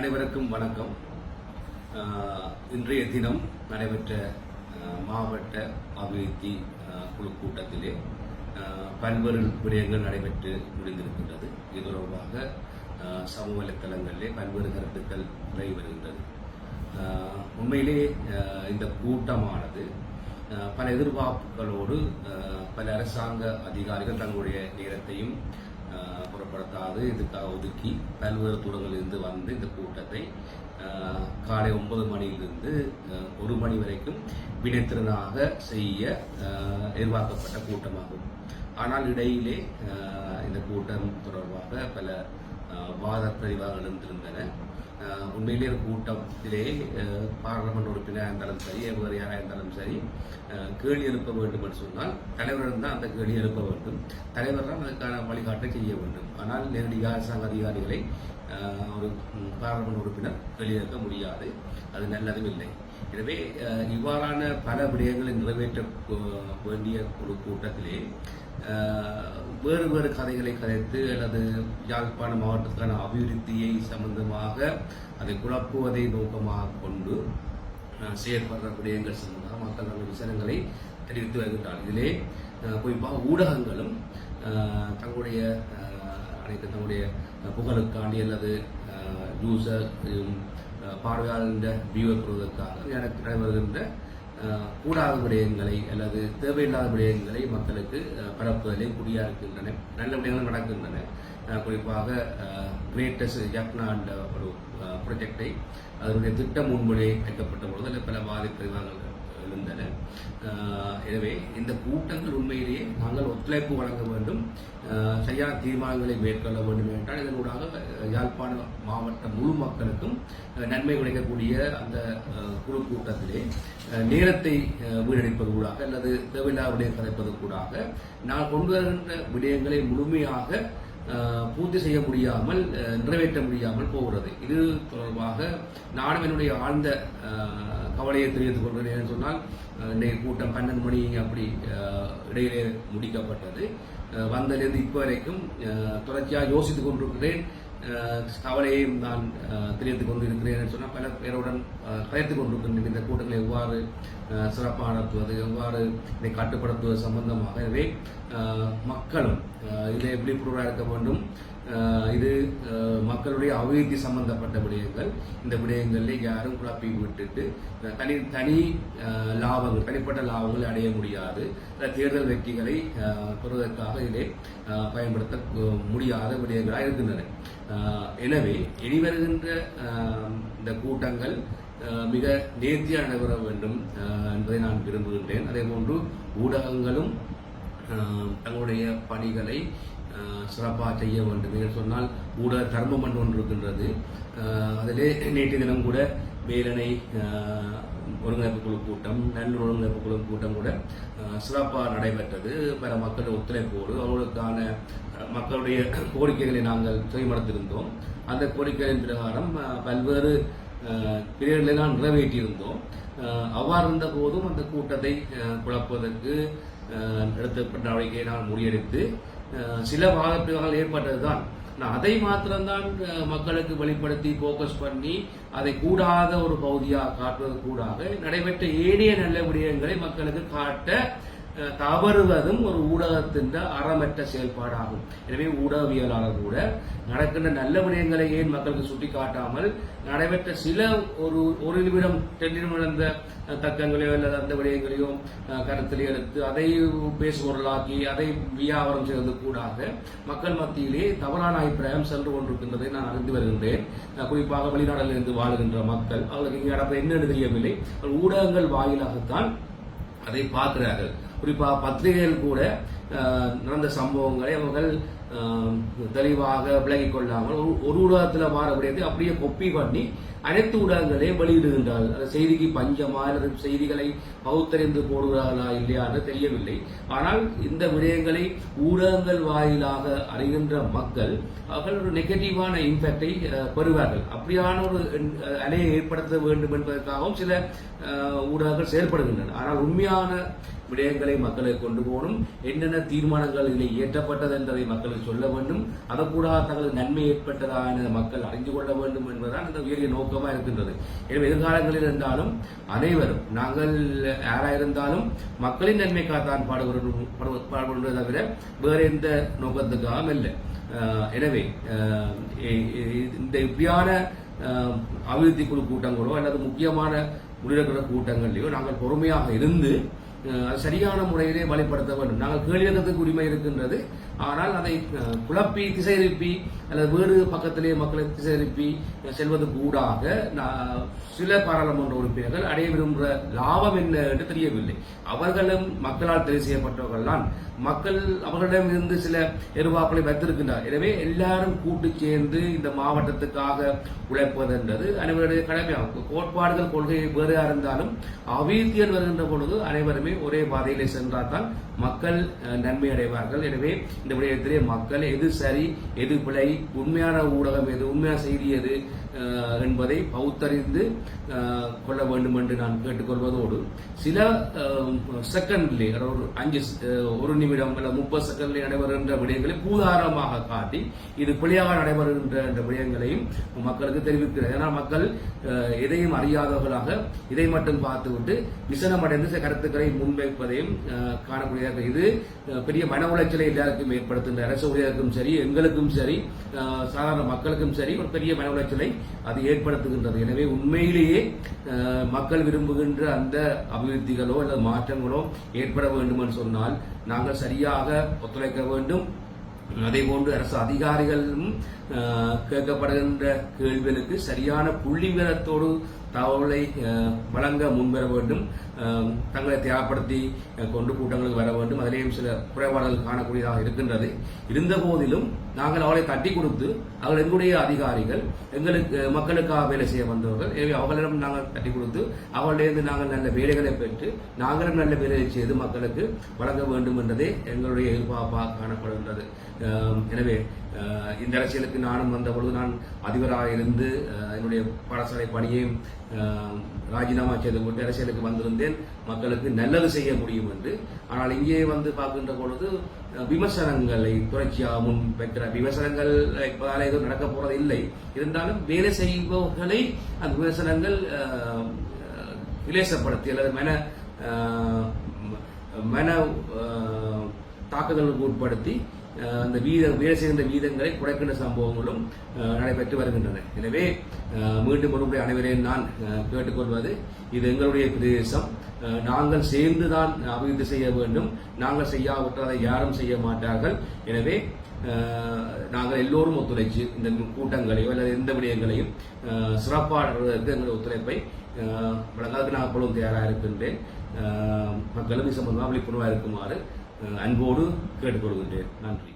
அனைவருக்கும் வணக்கம். இன்றைய தினம் நடைபெற்ற மாவட்ட அபிவிருத்தி குழு கூட்டத்திலே பல்வேறு விடயங்கள் நடைபெற்று முடிந்திருக்கின்றது. இது தொடர்பாக சமூக வலைத்தளங்களிலே பல்வேறு கருத்துக்கள் நிலவி வருகின்றது. உண்மையிலே இந்த கூட்டமானது பல எதிர்பார்ப்புகளோடு பல அரசாங்க அதிகாரிகள் தங்களுடைய நேரத்தையும் புறப்படுத்தாது. இதுக்காக ஒதுக்கி பல்வேறு தூரங்களிலிருந்து வந்து இந்த கூட்டத்தை காலை ஒன்பது மணியிலிருந்து ஒரு மணி வரைக்கும் வினைத்திறனாக செய்ய எதிர்பார்க்கப்பட்ட கூட்டமாகும். ஆனால் இடையிலே இந்த கூட்டம் தொடர்பாக பல வாத பிரிவாக எழுந்திருந்தன. உண்மையிலே ஒரு கூட்டத்திலே ஆஹ் பாராளுமன்ற உறுப்பினராக இருந்தாலும் சரி வேறு யாராக இருந்தாலும் சரி கேள்வி எழுப்ப வேண்டும் என்று சொன்னால் தலைவரிடம் தான் அந்த கேள்வி எழுப்ப வேண்டும். தலைவர் தான் அதுக்கான வழிகாட்டை செய்ய வேண்டும். ஆனால் நேரடியாக அரசாங்க அதிகாரிகளை ஒரு பாராளுமன்ற உறுப்பினர் வெளியேற்க முடியாது. அது நல்லதும் இல்லை. எனவே இவ்வாறான பல விடயங்களை நிறைவேற்ற வேண்டிய ஒரு கூட்டத்திலே வேறு வேறு கதைகளை கதைத்து அல்லது யாழ்ப்பாண மாவட்டத்துக்கான அபிவிருத்தியை சம்பந்தமாக அதை குழப்புவதை நோக்கமாக கொண்டு செயற்படுற விடயங்கள் சம்பந்தமாக மக்கள் நல்ல விசாரங்களை தெரிவித்து வருகின்றார் இதிலே குறிப்பாக ஊடகங்களும் தங்களுடைய அனைத்து தங்களுடைய புகழுக்காண்டி அல்லது யூசர் பார்வையாளர் வியூவை பெறுவதற்காக எனக்கு நடைபெறுகின்ற கூடாத விடயங்களை அல்லது தேவையில்லாத விடயங்களை மக்களுக்கு பரப்புவதிலே குறியா இருக்கின்றன நல்ல விடயங்கள் நடக்கின்றன. குறிப்பாக கிரேட்டஸ்ட் ஜப்னா என்ற ஒரு ப்ரொஜெக்டை அதனுடைய திட்டம் முன்மொழியை வைக்கப்பட்ட பொழுது அதில் பல பாதிப்பு இருந்தன. எனவே இந்த கூட்டங்கள் உண்மையிலேயே நாங்கள் ஒத்துழைப்பு வழங்க வேண்டும். ஆஹ் சரியான தீர்மானங்களை மேற்கொள்ள வேண்டும் என்றால் இதனூடாக யாழ்ப்பாண மாவட்ட முழு மக்களுக்கும் நன்மை கிடைக்கக்கூடிய அந்த குழு கூட்டத்திலே நேரத்தை அஹ், வீணடிப்பது கூடாக அல்லது தேவையில்லா விடயம் கதைப்பது கூடாக நான் கொண்டு வருகின்ற விடயங்களை முழுமையாக அஹ், பூர்த்தி செய்ய முடியாமல் அஹ், நிறைவேற்ற முடியாமல் போகிறது. இது தொடர்பாக நானும் என்னுடைய ஆழ்ந்த அஹ், கவலையை தெரிவித்துக் கொள்கிறேன் சொன்னால் இன்றைய கூட்டம் பன்னெண்டு மணி அப்படி இடையிலே முடிக்கப்பட்டது. வந்ததிலிருந்து இப்போ வரைக்கும் தொடர்ச்சியாக யோசித்துக் கொண்டிருக்கிறேன். கவலையையும் நான் தெரிவித்துக் கொண்டிருக்கிறேன் என்று சொன்னால் பல பேருடன் கலைத்துக் கொண்டிருக்கின்றேன். இந்த கூட்டங்களை எவ்வாறு சிறப்பாக நடத்துவது எவ்வாறு இதை கட்டுப்படுத்துவது சம்பந்தமாகவே மக்களும் இதை எப்படி விழிப்புணர்வாக இருக்க வேண்டும் இது மக்களுடைய அபிவிருத்தி சம்பந்தப்பட்ட விடயங்கள். இந்த விடயங்களில் யாரும் குழப்பி விட்டுட்டு தனி தனி லாபங்கள் தனிப்பட்ட லாபங்களை அடைய முடியாது. தேர்தல் வெற்றிகளை பெறுவதற்காக இதை பயன்படுத்த முடியாத விடயங்களாக இருக்கின்றன. எனவே இனி வருகின்ற இந்த கூட்டங்கள் மிக நேர்த்தியாக நடைபெற வேண்டும் என்பதை நான் விரும்புகின்றேன். அதே போன்று ஊடகங்களும் தங்களுடைய பணிகளை சிறப்பாக செய்ய வேண்டும். என்று சொன்னால் ஊடக தர்மம் என்று ஒன்று இருக்கின்றது. அதிலே நேற்று தினம் கூட வேலனை ஒருங்கிணைப்பு குழு கூட்டம் நல்லூர் ஒருங்கிணைப்பு குழு கூட்டம் கூட சிறப்பாக நடைபெற்றது. பல மக்கள் ஒத்துழைப்போடு அவர்களுக்கான மக்களுடைய கோரிக்கைகளை நாங்கள் செய்மடுத்திருந்தோம் அந்த கோரிக்கைகளின் பிரகாரம் பல்வேறு பிரியர்களை பிரிவுகளை நான் நிறைவேற்றியிருந்தோம். அவ்வாறு இருந்த போதும் அந்த கூட்டத்தை அஹ், குழப்புவதற்கு அஹ், எடுத்த நடவடிக்கையை நான் முறியடித்து அஹ், சில பாதிப்புகள் ஏற்பட்டதுதான். நான் அதை மாத்திரம்தான் மக்களுக்கு வெளிப்படுத்தி போக்கஸ் பண்ணி அதை கூடாத ஒரு பகுதியாக காட்டுவது கூடாக நடைபெற்ற ஏனைய நல்ல விடயங்களை மக்களுக்கு காட்ட தவறுவதும் ஒரு ஊடகத்தின் அறமற்ற செயல்பாடாகும். எனவே ஊடகவியலாளர் கூட நடக்கின்ற நல்ல விடயங்களை ஏன் மக்களுக்கு சுட்டிக்காட்டாமல் நடைபெற்ற சில ஒரு ஒரு நிமிடம் ரெண்டு நிமிடம் தக்கங்களையோ அல்லது அந்த விடயங்களையோ கருத்தில் எடுத்து அதை பேசுபொருளாக்கி அதை வியாபாரம் செய்வது கூடாக மக்கள் மத்தியிலே தவறான அபிப்பிராயம் சென்று கொண்டிருக்கின்றதை நான் அறிந்து வருகின்றேன். குறிப்பாக வெளிநாடுகளில் இருந்து வாழுகின்ற மக்கள் அவர்களுக்கு இங்கே நடப்பது என்னன்னு தெரியவில்லை. ஊடகங்கள் வாயிலாகத்தான் அதை பார்க்கிறார்கள். குறிப்பாக பத்திரிகைகள் கூட நடந்த சம்பவங்களை அவர்கள் தெளிவாக விலகிக் கொள்ளாமல் ஒரு- ஊடகத்தில் மாறக்கூடியது அப்படியே கொப்பி பண்ணி அனைத்து ஊடகங்களையும் வெளியிடுகின்றார்கள். அந்த செய்திக்கு பஞ்சமா அல்லது செய்திகளை பகுத்தறிந்து போடுகிறார்களா இல்லையா என்று தெரியவில்லை. ஆனால் இந்த விடயங்களை ஊடகங்கள் வாயிலாக அறிகின்ற மக்கள் அவர்கள் ஒரு நெகட்டிவான இம்பாக்டை பெறுவார்கள். அப்படியான ஒரு அலையை ஏற்படுத்த வேண்டும் என்பதற்காகவும் சில ஊடகங்கள் செயல்படுகின்றன. ஆனால் உண்மையான விடயங்களை மக்களை கொண்டு போகணும். என்னென்ன தீர்மானங்கள் இதில் இயற்றப்பட்டது என்பதை மக்களுக்கு சொல்ல வேண்டும். அதற்கூடாக தங்களுக்கு நன்மை ஏற்பட்டதா என மக்கள் அறிந்து கொள்ள வேண்டும் என்பதுதான் அந்த உயரிய நோக்கமாக இருக்கின்றது. எனவே எதிர்காலங்களில் இருந்தாலும் அனைவரும் நாங்கள் யாராக இருந்தாலும் மக்களின் நன்மைக்காகத்தான் பாடுகிறோம் பாடு- பாடுபடுவதை தவிர வேறு எந்த நோக்கத்துக்காகவும் இல்லை. எனவே இந்த இப்படியான அபிவிருத்தி குழு கூட்டங்களோ அல்லது முக்கியமான முடிவெடுக்கிற கூட்டங்கள்லையோ நாங்கள் பொறுமையாக இருந்து சரியான முறையிலே வழிபடுத்த வேண்டும். நாங்கள் கேள்வி உரிமை இருக்கின்றது. ஆனால் அதை குழப்பி திசையிருப்பி அல்லது வேறு பக்கத்திலே மக்களை திசையிருப்பி செல்வது கூடாக நான் சில பாராளுமன்ற உறுப்பினர்கள் அடைய விரும்புகிற லாபம் என்ன என்று தெரியவில்லை. அவர்களும் மக்களால் தெரிவு செய்யப்பட்டவர்கள் தான். மக்கள் அவர்களிடம் இருந்து சில எதிர்பார்ப்புகளை வைத்திருக்கின்றார். எனவே எல்லாரும் கூட்டு சேர்ந்து இந்த மாவட்டத்துக்காக உழைப்பது என்றது அனைவருடைய கடமையாகும். கோட்பாடுகள் கொள்கை வேறு இருந்தாலும் அபிவிருத்தியல் வருகின்ற பொழுது அனைவருமே ஒரே பாதையிலே சென்றால் தான் மக்கள் நன்மை அடைவார்கள். எனவே இந்த விடயத்திலே மக்கள் எது சரி எது பிழை உண்மையான ஊடகம் எது உண்மையான செய்தி எது என்பதை பௌத்தறிந்து கொள்ள வேண்டும் என்று நான் கேட்டுக்கொள்வதோடு சில செகண்ட்லே ஒரு அஞ்சு ஒரு நிமிடம் அல்லது முப்பது செகண்ட்ல நடைபெறுகின்ற விடயங்களை பூதாரமாக காட்டி இது பிழையாக நடைபெறுகின்ற என்ற விடயங்களையும் மக்களுக்கு தெரிவிக்கிறது ஏன்னா மக்கள் எதையும் அறியாதவர்களாக இதை மட்டும் பார்த்துவிட்டு விசனமடைந்து சில கருத்துக்களை முன்வைப்பதையும் காணக்கூடியதாக இது பெரிய மன உளைச்சலை எல்லாருக்கும் ஏற்படுத்துகின்ற அரசு ஊழியருக்கும் சரி எங்களுக்கும் சரி சாதாரண மக்களுக்கும் சரி ஒரு பெரிய மன உளைச்சலை அது ஏற்படுத்துகின்றது. எனவே உண்மையிலேயே மக்கள் விரும்புகின்ற அந்த அபிவிருத்திகளோ அல்லது மாற்றங்களோ ஏற்பட வேண்டும் என்று சொன்னால் நாங்கள் சரியாக ஒத்துழைக்க வேண்டும். அதே போன்று அரசு அதிகாரிகளும் கேட்கப்படுகின்ற கேள்விகளுக்கு சரியான புள்ளி விவரத்தோடு தகவலை வழங்க முன்வர வேண்டும். தங்களை தியாகப்படுத்தி கொண்டு கூட்டங்களுக்கு வர வேண்டும். அதிலேயும் சில குறைபாடுகள் காணக்கூடியதாக இருக்கின்றது. இருந்த போதிலும் நாங்கள் அவளை தட்டி கொடுத்து அவர்கள் எங்களுடைய அதிகாரிகள் எங்களுக்கு மக்களுக்காக வேலை செய்ய வந்தவர்கள். எனவே அவர்களிடம் நாங்கள் தட்டி கொடுத்து அவர்களிடம் நாங்கள் நல்ல வேலைகளை பெற்று நாங்களும் நல்ல வேலையை செய்து மக்களுக்கு வழங்க வேண்டும் என்றதே எங்களுடைய எதிர்பார்ப்பாக காணப்படுகின்றது. எனவே இந்த அரசியலுக்கு நானும் வந்த பொழுது நான் அதிபராக இருந்து என்னுடைய பாடசாலை பணியையும் ராஜினாமா செய்து கொண்டு அரசியலுக்கு வந்திருந்தேன். மக்களுக்கு நல்லது செய்ய முடியும் என்று. ஆனால் இங்கே வந்து பார்க்கின்ற பொழுது விமர்சனங்களை தொடர்ச்சியாக முன் பெற்ற விமர்சனங்கள் இப்போதால எதுவும் நடக்க போறது இல்லை. இருந்தாலும் வேலை செய்பவர்களை அந்த விமர்சனங்கள் விலேசப்படுத்தி அல்லது மன மன தாக்குதலுக்கு உட்படுத்தி அந்த வீத வேலை செய்கின்ற வீதங்களை குறைக்கின்ற சம்பவங்களும் நடைபெற்று வருகின்றன. எனவே மீண்டும் ஒருமுறை அனைவரையும் நான் கேட்டுக்கொள்வது இது எங்களுடைய பிரதேசம். நாங்கள் சேர்ந்துதான் அபிவிருத்தி செய்ய வேண்டும். நாங்கள் செய்யாவிட்டால் அதை யாரும் செய்ய மாட்டார்கள். எனவே நாங்கள் எல்லோரும் ஒத்துழைச்சு இந்த கூட்டங்களையோ அல்லது எந்த விடயங்களையும் அஹ், சிறப்பாடுவதற்கு எங்களுடைய ஒத்துழைப்பை அஹ், நான் எப்பொழுதும் தயாராக இருக்கின்றேன். மக்களும் இது சம்பந்தமாக விழிப்புணர்வாக இருக்குமாறு அன்போடு கேட்டுக்கொள்கின்றேன். நன்றி.